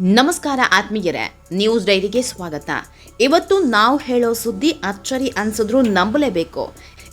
ನಮಸ್ಕಾರ ಆತ್ಮೀಯರೇ ನ್ಯೂಸ್ ಡೈರಿಗೆ ಸ್ವಾಗತ. ಇವತ್ತು ನಾವು ಹೇಳೋ ಸುದ್ದಿ ಅಚ್ಚರಿ ಅನ್ಸಿದ್ರು ನಂಬಲೇಬೇಕು.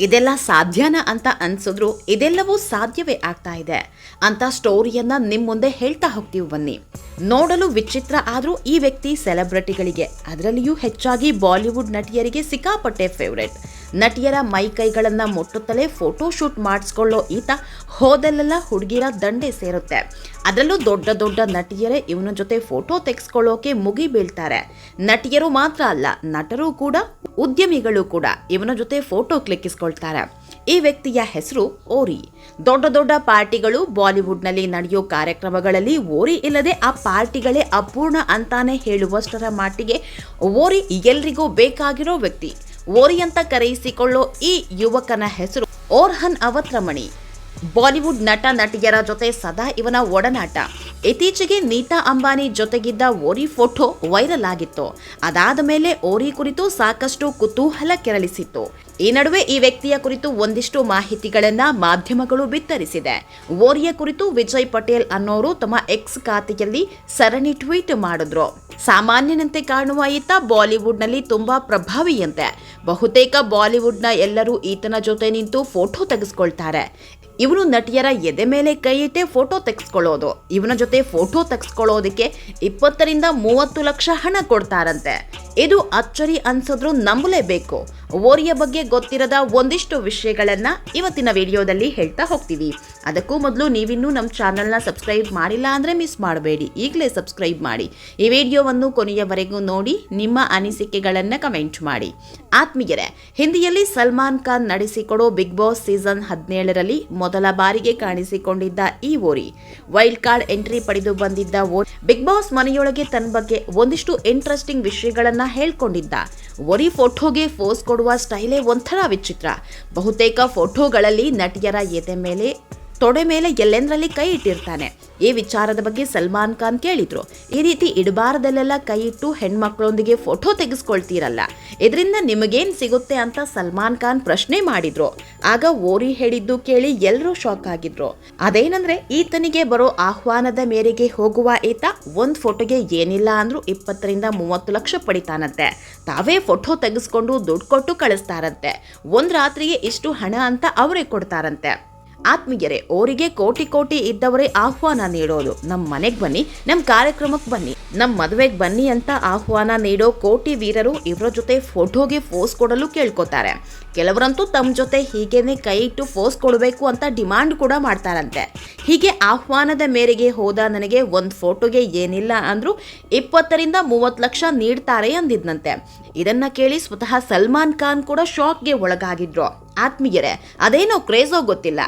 ಇದೆಲ್ಲ ಸಾಧ್ಯನಾ ಅಂತ ಅನ್ಸಿದ್ರು ಇದೆಲ್ಲವೂ ಸಾಧ್ಯವೇ ಆಗ್ತಾ ಇದೆ ಅಂತ ಸ್ಟೋರಿಯನ್ನ ನಿಮ್ಮ ಮುಂದೆ ಹೇಳ್ತಾ ಹೋಗ್ತೀವಿ ಬನ್ನಿ. ನೋಡಲು ವಿಚಿತ್ರ ಆದರೂ ಈ ವ್ಯಕ್ತಿ ಸೆಲೆಬ್ರಿಟಿಗಳಿಗೆ, ಅದರಲ್ಲಿಯೂ ಹೆಚ್ಚಾಗಿ ಬಾಲಿವುಡ್ ನಟಿಯರಿಗೆ ಸಿಕ್ಕಾಪಟ್ಟೆ ಫೇವ್ರೆಟ್ ನಟಿಯರ ಮೈ ಕೈಗಳನ್ನ ಮುಟ್ಟುತ್ತಲೇ ಫೋಟೋ ಶೂಟ್ ಮಾಡಿಸ್ಕೊಳ್ಳೋ ಈತ ಹೋದಲ್ಲೆಲ್ಲ ಹುಡುಗಿರ ದಂಡೆ ಸೇರುತ್ತೆ. ಅದರಲ್ಲೂ ದೊಡ್ಡ ದೊಡ್ಡ ನಟಿಯರೇ ಇವನ ಜೊತೆ ಫೋಟೋ ತೆಗೆಸ್ಕೊಳ್ಳೋಕೆ ಮುಗಿ ಬೀಳ್ತಾರೆ. ನಟಿಯರು ಮಾತ್ರ ಅಲ್ಲ, ನಟರು ಕೂಡ, ಉದ್ಯಮಿಗಳು ಕೂಡ ಇವನ ಜೊತೆ ಫೋಟೋ ಕ್ಲಿಕ್ಕಿಸ್ಕೊಳ್ತಾರೆ. ಈ ವ್ಯಕ್ತಿಯ ಹೆಸರು ಓರಿ. ದೊಡ್ಡ ದೊಡ್ಡ ಪಾರ್ಟಿಗಳು ಬಾಲಿವುಡ್ನಲ್ಲಿ ನಡೆಯೋ ಕಾರ್ಯಕ್ರಮಗಳಲ್ಲಿ ಓರಿ ಇಲ್ಲದೆ ಆ ಪಾರ್ಟಿಗಳೇ ಅಪೂರ್ಣ ಅಂತಾನೆ ಹೇಳುವಷ್ಟರ ಮಟ್ಟಿಗೆ ಓರಿ ಎಲ್ರಿಗೂ ಬೇಕಾಗಿರೋ ವ್ಯಕ್ತಿ. ಓರಿ ಅಂತ ಕರೆಯಿಸಿಕೊಳ್ಳೋ ಈ ಯುವಕನ ಹೆಸರು ಓರ್ಹನ್ ಅವತ್ರಮಣಿ. ಬಾಲಿವುಡ್ ನಟ ನಟಿಯರ ಜೊತೆ ಸದಾ ಇವನ ಒಡನಾಟ. ಇತ್ತೀಚೆಗೆ ನೀತಾ ಅಂಬಾನಿ ಜೊತೆಗಿದ್ದ ಓರಿ ಫೋಟೋ ವೈರಲ್ ಆಗಿತ್ತು. ಅದಾದ ಮೇಲೆ ಓರಿ ಕುರಿತು ಸಾಕಷ್ಟು ಕುತೂಹಲ ಕೆರಳಿಸಿತ್ತು. ಈ ನಡುವೆ ಈ ವ್ಯಕ್ತಿಯ ಕುರಿತು ಒಂದಿಷ್ಟು ಮಾಹಿತಿಗಳನ್ನ ಮಾಧ್ಯಮಗಳು ಬಿತ್ತರಿಸಿದೆ. ಓರಿಯ ಕುರಿತು ವಿಜಯ್ ಪಟೇಲ್ ಅನ್ನೋರು ತಮ್ಮ ಎಕ್ಸ್ ಖಾತೆಯಲ್ಲಿ ಸರಣಿ ಟ್ವೀಟ್ ಮಾಡಿದ್ರು. ಸಾಮಾನ್ಯನಂತೆ ಕಾಣುವ ಈತ ಬಾಲಿವುಡ್ನಲ್ಲಿ ತುಂಬಾ ಪ್ರಭಾವಿಯಂತೆ. ಬಹುತೇಕ ಬಾಲಿವುಡ್ನ ಎಲ್ಲರೂ ಈತನ ಜೊತೆ ನಿಂತು ಫೋಟೋ ತೆಗೆಸ್ಕೊಳ್ತಾರೆ. ಇವನು ನಟಿಯರ ಎದೆ ಮೇಲೆ ಕೈ ಇಟ್ಟೆ ಫೋಟೋ ತೆಗೆಸ್ಕೊಳ್ಳೋದು. ಇವನ ಜೊತೆ ಫೋಟೋ ತೆಗೆಸ್ಕೊಳ್ಳೋದಕ್ಕೆ ಇಪ್ಪತ್ತರಿಂದ ಮೂವತ್ತು ಲಕ್ಷ ಹಣ ಕೊಡ್ತಾರಂತೆ. ಇದು ಅಚ್ಚರಿ ಅನ್ಸಿದ್ರು ನಂಬಲೇಬೇಕು. ಓರಿಯ ಬಗ್ಗೆ ಗೊತ್ತಿರದ ಒಂದಿಷ್ಟು ವಿಷಯಗಳನ್ನ ಇವತ್ತಿನ ವಿಡಿಯೋದಲ್ಲಿ ಹೇಳ್ತಾ ಹೋಗ್ತೀವಿ. ಅದಕ್ಕೂ ಮೊದಲು ನೀವಿನ್ನೂ ನಮ್ಮ ಚಾನಲ್ನ ಸಬ್ಸ್ಕ್ರೈಬ್ ಮಾಡಿಲ್ಲ ಅಂದರೆ ಮಿಸ್ ಮಾಡಬೇಡಿ. ಈಗಲೇ ಸಬ್ಸ್ಕ್ರೈಬ್ ಮಾಡಿ. ಈ ವಿಡಿಯೋವನ್ನು ಕೊನೆಯವರೆಗೂ ನೋಡಿ, ನಿಮ್ಮ ಅನಿಸಿಕೆಗಳನ್ನು ಕಮೆಂಟ್ ಮಾಡಿ. ಆತ್ಮೀಯರೇ, ಹಿಂದಿಯಲ್ಲಿ ಸಲ್ಮಾನ್ ಖಾನ್ ನಡೆಸಿಕೊಡೋ ಬಿಗ್ ಬಾಸ್ ಸೀಸನ್ ಹದಿನೇಳರಲ್ಲಿ ಮೊದಲ ಬಾರಿಗೆ ಕಾಣಿಸಿಕೊಂಡಿದ್ದ ಈ ಓರಿ, ವೈಲ್ಡ್ ಕಾರ್ಡ್ ಎಂಟ್ರಿ ಪಡೆದು ಬಂದಿದ್ದ ಓರಿ, ಬಿಗ್ ಬಾಸ್ ಮನೆಯೊಳಗೆ ತನ್ನ ಬಗ್ಗೆ ಒಂದಿಷ್ಟು ಇಂಟ್ರೆಸ್ಟಿಂಗ್ ವಿಷಯಗಳನ್ನು ಹೇಳ್ಕೊಂಡಿದ್ದ. ಓರಿ ಫೋಟೋಗೆ ಫೋಸ್ ಕೊಡುವ ಸ್ಟೈಲೇ ಒಂಥರ ವಿಚಿತ್ರ. ಬಹುತೇಕ ಫೋಟೋಗಳಲ್ಲಿ ನಟಿಯರ ಎದೆ ಮೇಲೆ ತೊಡೆ ಮೇಲೆ ಎಲ್ಲೆಂದ್ರಲ್ಲಿ ಕೈ ಇಟ್ಟಿರ್ತಾನೆ. ಈ ವಿಚಾರದ ಬಗ್ಗೆ ಸಲ್ಮಾನ್ ಖಾನ್ ಕೇಳಿದ್ರು. ಈ ರೀತಿ ಇಡಬಾರದಲ್ಲೆಲ್ಲ ಕೈ ಇಟ್ಟು ಹೆಣ್ಮಕ್ಳೊಂದಿಗೆ ಫೋಟೋ ತೆಗೆಸ್ಕೊಳ್ತೀರಲ್ಲ. ಇದರಿಂದ ನಿಮಗೇನು ಸಿಗುತ್ತೆ ಅಂತ ಸಲ್ಮಾನ್ ಖಾನ್ ಪ್ರಶ್ನೆ ಮಾಡಿದ್ರು. ಆಗ ಓರಿ ಹೇಳಿದ್ದು ಕೇಳಿ ಎಲ್ಲರೂ ಶಾಕ್ ಆಗಿದ್ರು. ಅದೇನಂದ್ರೆ ಈತನಿಗೆ ಬರೋ ಆಹ್ವಾನದ ಮೇರೆಗೆ ಹೋಗುವ ಈತ ಒಂದ್ ಫೋಟೋಗೆ ಏನಿಲ್ಲ ಅಂದ್ರೂ ಇಪ್ಪತ್ತರಿಂದ ಮೂವತ್ತು ಲಕ್ಷ ಪಡಿತಾನಂತೆ. ತಾವೇ ಫೋಟೋ ತೆಗೆಸ್ಕೊಂಡು ದುಡ್ಡು ಕೊಟ್ಟು ಕಳಿಸ್ತಾರಂತೆ. ಒಂದ್ ರಾತ್ರಿಗೆ ಇಷ್ಟು ಹಣ ಅಂತ ಅವರೇ ಕೊಡ್ತಾರಂತೆ. ಆತ್ಮೀಯರೇ, ಅವರಿಗೆ ಕೋಟಿ ಕೋಟಿ ಇದ್ದವರೇ ಆಹ್ವಾನ ನೀಡೋದು. ನಮ್ಮ ಮನೆಗೆ ಬನ್ನಿ ನಮ್ಮ ಕಾರ್ಯಕ್ರಮಕ್ಕೆ ಬನ್ನಿ. ನಮ್ಮ ಮದುವೆಗೆ ಬನ್ನಿ ಅಂತ ಆಹ್ವಾನ ನೀಡೋ ಕೋಟಿ ವೀರರು ಇವರ ಜೊತೆ ಫೋಟೋಗೆ ಫೋಸ್ ಕೊಡಲು ಕೇಳ್ಕೊತಾರೆ. ಕೆಲವರಂತೂ ತಮ್ಮ ಜೊತೆ ಹೀಗೇನೆ ಕೈ ಇಟ್ಟು ಫೋಸ್ ಕೊಡಬೇಕು ಅಂತ ಡಿಮಾಂಡ್ ಕೂಡ ಮಾಡ್ತಾರಂತೆ. ಹೀಗೆ ಆಹ್ವಾನದ ಮೇರೆಗೆ ಹೋದ ನನಗೆ ಒಂದು ಫೋಟೋಗೆ ಏನಿಲ್ಲ ಅಂದರೂ ಇಪ್ಪತ್ತರಿಂದ ಮೂವತ್ತು ಲಕ್ಷ ನೀಡ್ತಾರೆ ಅಂದಿದ್ನಂತೆ. ಇದನ್ನ ಕೇಳಿ ಸ್ವತಃ ಸಲ್ಮಾನ್ ಖಾನ್ ಕೂಡ ಶಾಕ್ಗೆ ಒಳಗಾಗಿದ್ರು. ಆತ್ಮೀಯರೇ, ಅದೇನೋ ಕ್ರೇಜೋ ಗೊತ್ತಿಲ್ಲ.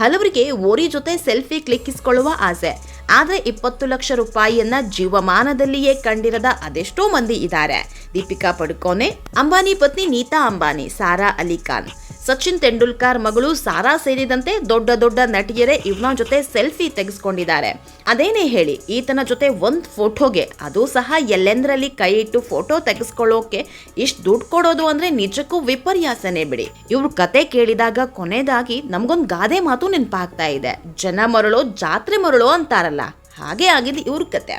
ಹಲವರಿಗೆ ಓರಿ ಜೊತೆ ಸೆಲ್ಫಿ ಕ್ಲಿಕ್ಕಿಸ್ಕೊಳ್ಳುವ ಆಸೆ. ಆದರೆ ಇಪ್ಪತ್ತು ಲಕ್ಷ ರೂಪಾಯಿಯನ್ನ ಜೀವಮಾನದಲ್ಲಿಯೇ ಕಂಡಿರದ ಅದೆಷ್ಟೋ ಮಂದಿ ಇದ್ದಾರೆ. ದೀಪಿಕಾ ಪಡುಕೋನೆ ಅಂಬಾನಿ ಪತ್ನಿ ನೀತಾ ಅಂಬಾನಿ, ಸಾರಾ ಅಲಿ ಖಾನ್. ಸಚಿನ್ ತೆಂಡೂಲ್ಕರ್ ಮಗಳು ಸಾರಾ ಸೇರಿದಂತೆ ದೊಡ್ಡ ದೊಡ್ಡ ನಟಿಯರೇ ಇವನ ಜೊತೆ ಸೆಲ್ಫಿ ತೆಗೆಸ್ಕೊಂಡಿದ್ದಾರೆ. ಅದೇನೇ ಹೇಳಿ, ಈತನ ಜೊತೆ ಒಂದು ಫೋಟೋಗೆ, ಅದು ಸಹ ಎಲ್ಲೆಂದರಲ್ಲಿ ಕೈ ಇಟ್ಟು ಫೋಟೋ ತೆಗೆಸ್ಕೊಳ್ಳೋಕೆ ಇಷ್ಟು ದುಡ್ಡು ಕೊಡೋದು ಅಂದ್ರೆ ನಿಜಕ್ಕೂ ವಿಪರ್ಯಾಸನೇ ಬಿಡಿ. ಇವ್ರ ಕತೆ ಕೇಳಿದಾಗ ಕೊನೆದಾಗಿ ನಮಗೊಂದು ಗಾದೆ ಮಾತು ನೆನಪಾಗ್ತಾ ಇದೆ. ಜನ ಮರಳೋ ಜಾತ್ರೆ ಮರಳೋ ಅಂತಾರಲ್ಲ, ಹಾಗೆ ಆಗಿದೆ ಇವ್ರ ಕತೆ.